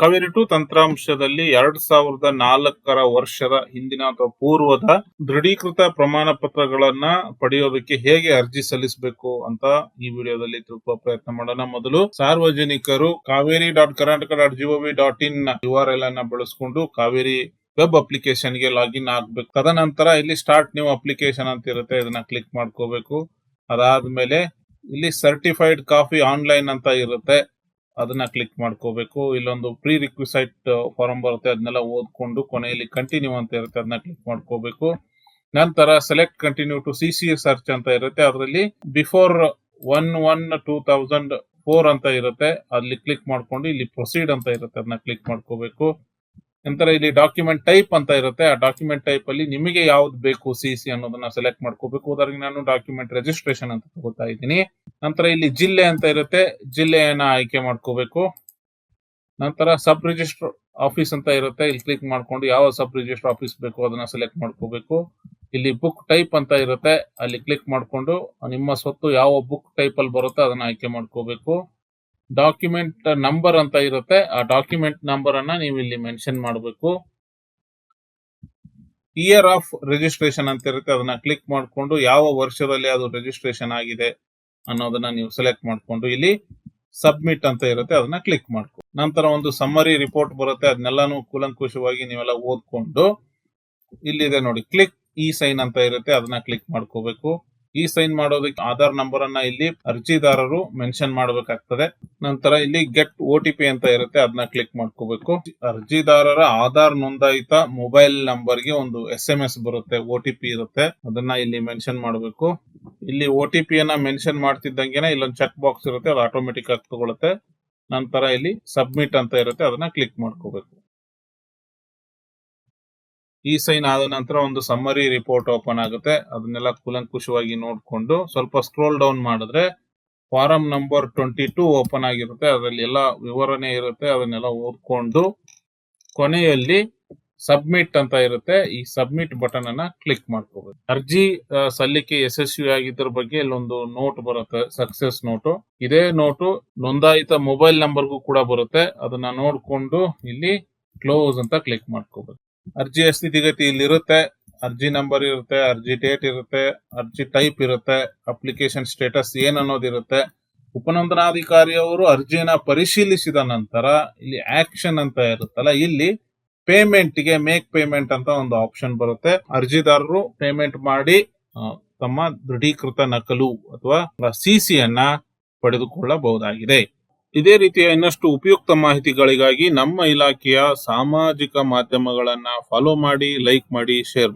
Kaveri to ತಂತ್ರಾಂಶದಲ್ಲಿ ಎರಡ್ ಸಾವಿರದ ನಾಲ್ಕರ ವರ್ಷದ ಹಿಂದಿನ ಅಥವಾ ಪೂರ್ವದ ದೃಢೀಕೃತ ಪ್ರಮಾಣ ಪತ್ರಗಳನ್ನ ಪಡೆಯೋದಕ್ಕೆ ಹೇಗೆ ಅರ್ಜಿ ಸಲ್ಲಿಸಬೇಕು ಅಂತ ಈ ವಿಡಿಯೋದಲ್ಲಿ ತಿಳ್ಕೊ ಪ್ರಯತ್ನ ಮಾಡೋಣ. ಮೊದಲು ಸಾರ್ವಜನಿಕರು Kaveri dot Karnataka dot gov dot in U R L ಅನ್ನ ಬಳಸ್ಕೊಂಡು ಕಾವೇರಿ ವೆಬ್ ಅಪ್ಲಿಕೇಶನ್ಗೆ ಲಾಗಿನ್ ಆಗ್ಬೇಕು. ತದನಂತರ ಇಲ್ಲಿ ಸ್ಟಾರ್ಟ್ ನ್ಯೂ ಅಪ್ಲಿಕೇಶನ್ ಅಂತ ಇರುತ್ತೆ, ಇದನ್ನ ಕ್ಲಿಕ್ ಮಾಡ್ಕೋಬೇಕು. ಅದಾದ್ಮೇಲೆ ಇಲ್ಲಿ ಸರ್ಟಿಫೈಡ್ ಕಾಫಿ ಆನ್ಲೈನ್ ಅಂತ ಇರುತ್ತೆ. ಅದನ್ನ ಕ್ಲಿಕ್ ಮಾಡ್ಕೋಬೇಕು. ಇಲ್ಲೊಂದು ಪ್ರೀ ರಿಕ್ವಿಸೈಟ್ ಫಾರಂ ಬರುತ್ತೆ ಅದನ್ನೆಲ್ಲ ಓದ್ಕೊಂಡು ಕೊನೆಯಲ್ಲಿ ಕಂಟಿನ್ಯೂ ಅಂತ ಇರುತ್ತೆ ಅದನ್ನ ಕ್ಲಿಕ್ ಮಾಡ್ಕೋಬೇಕು. ನಂತರ select continue to C C search ಅಂತ ಇರುತ್ತೆ. ಅದರಲ್ಲಿ before one one two thousand four ಅಂತ ಇರುತ್ತೆ. ಅಲ್ಲಿ ಕ್ಲಿಕ್ ಮಾಡ್ಕೊಂಡು ಇಲ್ಲಿ ಪ್ರೊಸೀಡ್ ಅಂತ ಇರುತ್ತೆ ಅದನ್ನ ಕ್ಲಿಕ್ ಮಾಡ್ಕೋಬೇಕು. ನಂತರ ಇಲ್ಲಿ ಡಾಕ್ಯುಮೆಂಟ್ ಟೈಪ್ ಅಂತ ಇರುತ್ತೆ. ಆ ಡಾಕ್ಯುಮೆಂಟ್ ಟೈಪ್ ಅಲ್ಲಿ ನಿಮಗೆ ಯಾವ್ದು ಬೇಕು ಸಿ ಸಿ ಅನ್ನೋದನ್ನ ಸೆಲೆಕ್ಟ್ ಮಾಡ್ಕೋಬೇಕು. ಉದಾಹರಣೆಗೆ ನಾನು ಡಾಕ್ಯುಮೆಂಟ್ ರಿಜಿಸ್ಟ್ರೇಷನ್ ಅಂತ ತಗೋತಾ ಇದ್ದೀನಿ. ನಂತರ ಇಲ್ಲಿ ಜಿಲ್ಲೆ ಅಂತ ಇರುತ್ತೆ. ಜಿಲ್ಲೆಯನ್ನ ಆಯ್ಕೆ ಮಾಡ್ಕೋಬೇಕು. ನಂತರ ಸಬ್ ರಿಜಿಸ್ಟರ್ ಆಫೀಸ್ ಅಂತ ಇರುತ್ತೆ. ಇಲ್ಲಿ ಕ್ಲಿಕ್ ಮಾಡ್ಕೊಂಡು ಯಾವ ಸಬ್ ರಿಜಿಸ್ಟರ್ ಆಫೀಸ್ ಬೇಕು ಅದನ್ನ ಸೆಲೆಕ್ಟ್ ಮಾಡ್ಕೋಬೇಕು. ಇಲ್ಲಿ ಬುಕ್ ಟೈಪ್ ಅಂತ ಇರುತ್ತೆ. ಅಲ್ಲಿ ಕ್ಲಿಕ್ ಮಾಡ್ಕೊಂಡು ನಿಮ್ಮ ಸ್ವತ್ತು ಯಾವ ಬುಕ್ ಟೈಪ್ ಅಲ್ಲಿ ಬರುತ್ತೆ ಅದನ್ನ ಆಯ್ಕೆ ಮಾಡ್ಕೋಬೇಕು. ಡಾಕ್ಯುಮೆಂಟ್ ನಂಬರ್ ಅಂತ ಇರುತ್ತೆ. ಆ ಡಾಕ್ಯುಮೆಂಟ್ ನಂಬರ್ ಅನ್ನ ನೀವು ಇಲ್ಲಿ ಮೆನ್ಷನ್ ಮಾಡಬೇಕು. ಇಯರ್ ಆಫ್ ರಿಜಿಸ್ಟ್ರೇಷನ್ ಅಂತ ಇರುತ್ತೆ. ಅದನ್ನ ಕ್ಲಿಕ್ ಮಾಡ್ಕೊಂಡು ಯಾವ ವರ್ಷದಲ್ಲಿ ಅದು ರಿಜಿಸ್ಟ್ರೇಷನ್ ಆಗಿದೆ ಅನ್ನೋದನ್ನ ನೀವು ಸೆಲೆಕ್ಟ್ ಮಾಡ್ಕೊಂಡು ಇಲ್ಲಿ ಸಬ್ಮಿಟ್ ಅಂತ ಇರುತ್ತೆ. ಅದನ್ನ ಕ್ಲಿಕ್ ಮಾಡ್ಕೊ. ನಂತರ ಒಂದು ಸಮ್ಮರಿ ರಿಪೋರ್ಟ್ ಬರುತ್ತೆ. ಅದನ್ನೆಲ್ಲಾನು ಕೂಲಂಕುಷವಾಗಿ ನೀವೆಲ್ಲ ಓದ್ಕೊಂಡು ಇಲ್ಲಿದೆ ನೋಡಿ. ಕ್ಲಿಕ್ ಇ ಸೈನ್ ಅಂತ ಇರುತ್ತೆ. ಅದನ್ನ ಕ್ಲಿಕ್ ಮಾಡ್ಕೋಬೇಕು. ಈ ಸೈನ್ ಮಾಡೋದಕ್ಕೆ ಆಧಾರ್ ನಂಬರ್ ಅನ್ನ ಇಲ್ಲಿ ಅರ್ಜಿದಾರರು ಮೆನ್ಷನ್ ಮಾಡಬೇಕಾಗ್ತದೆ. ನಂತರ ಇಲ್ಲಿ ಗೆಟ್ ಪಿ ಅಂತ ಇರುತ್ತೆ ಅದನ್ನ ಕ್ಲಿಕ್ ಮಾಡ್ಕೋಬೇಕು. ಅರ್ಜಿದಾರರ ಆಧಾರ್ ನೋಂದಾಯಿತ ಮೊಬೈಲ್ ನಂಬರ್ಗೆ ಒಂದು ಎಸ್ ಎಂ ಎಸ್ ಬರುತ್ತೆ ಒ ಟಿ ಇರುತ್ತೆ, ಅದನ್ನ ಇಲ್ಲಿ ಮೆನ್ಷನ್ ಮಾಡಬೇಕು. ಇಲ್ಲಿ ಒ ಟಿ ಅನ್ನ ಮೆನ್ಷನ್ ಮಾಡ್ತಿದ್ದಂಗೆನೆ ಇಲ್ಲೊಂದು ಚೆಕ್ ಬಾಕ್ಸ್ ಇರುತ್ತೆ, ಅದು ಆಟೋಮೆಟಿಕ್ ಆಗಿ ತಗೊಳುತ್ತೆ. ನಂತರ ಇಲ್ಲಿ ಸಬ್ಮಿಟ್ ಅಂತ ಇರುತ್ತೆ, ಅದನ್ನ ಕ್ಲಿಕ್ ಮಾಡ್ಕೋಬೇಕು. ಈ ಸೈನ್ ಆದ ನಂತರ ಒಂದು ಸಮ್ಮರಿ ರಿಪೋರ್ಟ್ ಓಪನ್ ಆಗುತ್ತೆ. ಅದನ್ನೆಲ್ಲ ಕೂಲಂಕುಷವಾಗಿ ನೋಡ್ಕೊಂಡು ಸ್ವಲ್ಪ ಸ್ಕ್ರೋಲ್ ಡೌನ್ ಮಾಡಿದ್ರೆ form number twenty two open ಆಗಿರುತ್ತೆ. ಅದರಲ್ಲಿ ಎಲ್ಲ ವಿವರಣೆ ಇರುತ್ತೆ. ಅದನ್ನೆಲ್ಲ ಓದ್ಕೊಂಡು ಕೊನೆಯಲ್ಲಿ ಸಬ್ಮಿಟ್ ಅಂತ ಇರುತ್ತೆ. ಈ ಸಬ್ಮಿಟ್ ಬಟನ್ ಅನ್ನ ಕ್ಲಿಕ್ ಮಾಡ್ಕೋಬೇಕು ಅರ್ಜಿ ಸಲ್ಲಿಕೆ ಯಶಸ್ವಿ ಆಗಿದ್ರ ಬಗ್ಗೆ ಇಲ್ಲೊಂದು ನೋಟ್ ಬರುತ್ತೆ ಸಕ್ಸೆಸ್ ನೋಟು ಇದೇ ನೋಟು ನೋಂದಾಯಿತ ಮೊಬೈಲ್ ನಂಬರ್ಗೂ ಕೂಡ ಬರುತ್ತೆ. ಅದನ್ನ ನೋಡ್ಕೊಂಡು ಇಲ್ಲಿ ಕ್ಲೋಸ್ ಅಂತ ಕ್ಲಿಕ್ ಮಾಡ್ಕೋಬೇಕು ಅರ್ಜಿಯ ಸ್ಥಿತಿಗತಿ ಇಲ್ಲಿರುತ್ತೆ ಅರ್ಜಿ ನಂಬರ್ ಇರುತ್ತೆ, ಅರ್ಜಿ ಡೇಟ್ ಇರುತ್ತೆ, ಅರ್ಜಿ ಟೈಪ್ ಇರುತ್ತೆ ಅಪ್ಲಿಕೇಶನ್ ಸ್ಟೇಟಸ್ ಏನ್ ಅನ್ನೋದಿರುತ್ತೆ ಉಪನೋಂದನಾಧಿಕಾರಿಯವರು ಅರ್ಜಿಯನ್ನ ಪರಿಶೀಲಿಸಿದ ನಂತರ, ಇಲ್ಲಿ ಆಕ್ಷನ್ ಅಂತ ಇರುತ್ತಲ್ಲ, ಇಲ್ಲಿ ಪೇಮೆಂಟ್ಗೆ ಮೇಕ್ ಪೇಮೆಂಟ್ ಅಂತ ಒಂದು ಆಪ್ಷನ್ ಬರುತ್ತೆ. ಅರ್ಜಿದಾರರು ಪೇಮೆಂಟ್ ಮಾಡಿ ತಮ್ಮ ದೃಢೀಕೃತ ನಕಲು ಅಥವಾ ಸಿಸಿ ಅನ್ನ ಪಡೆದುಕೊಳ್ಳಬಹುದಾಗಿದೆ. ಇದೇ ರೀತಿಯ ಇನ್ನಷ್ಟು ಉಪಯುಕ್ತ ಮಾಹಿತಿಗಳಿಗಾಗಿ ನಮ್ಮ ಇಲಾಖೆಯ ಸಾಮಾಜಿಕ ಮಾಧ್ಯಮಗಳನ್ನ ಫಾಲೋ ಮಾಡಿ ಲೈಕ್ ಮಾಡಿ ಶೇರ್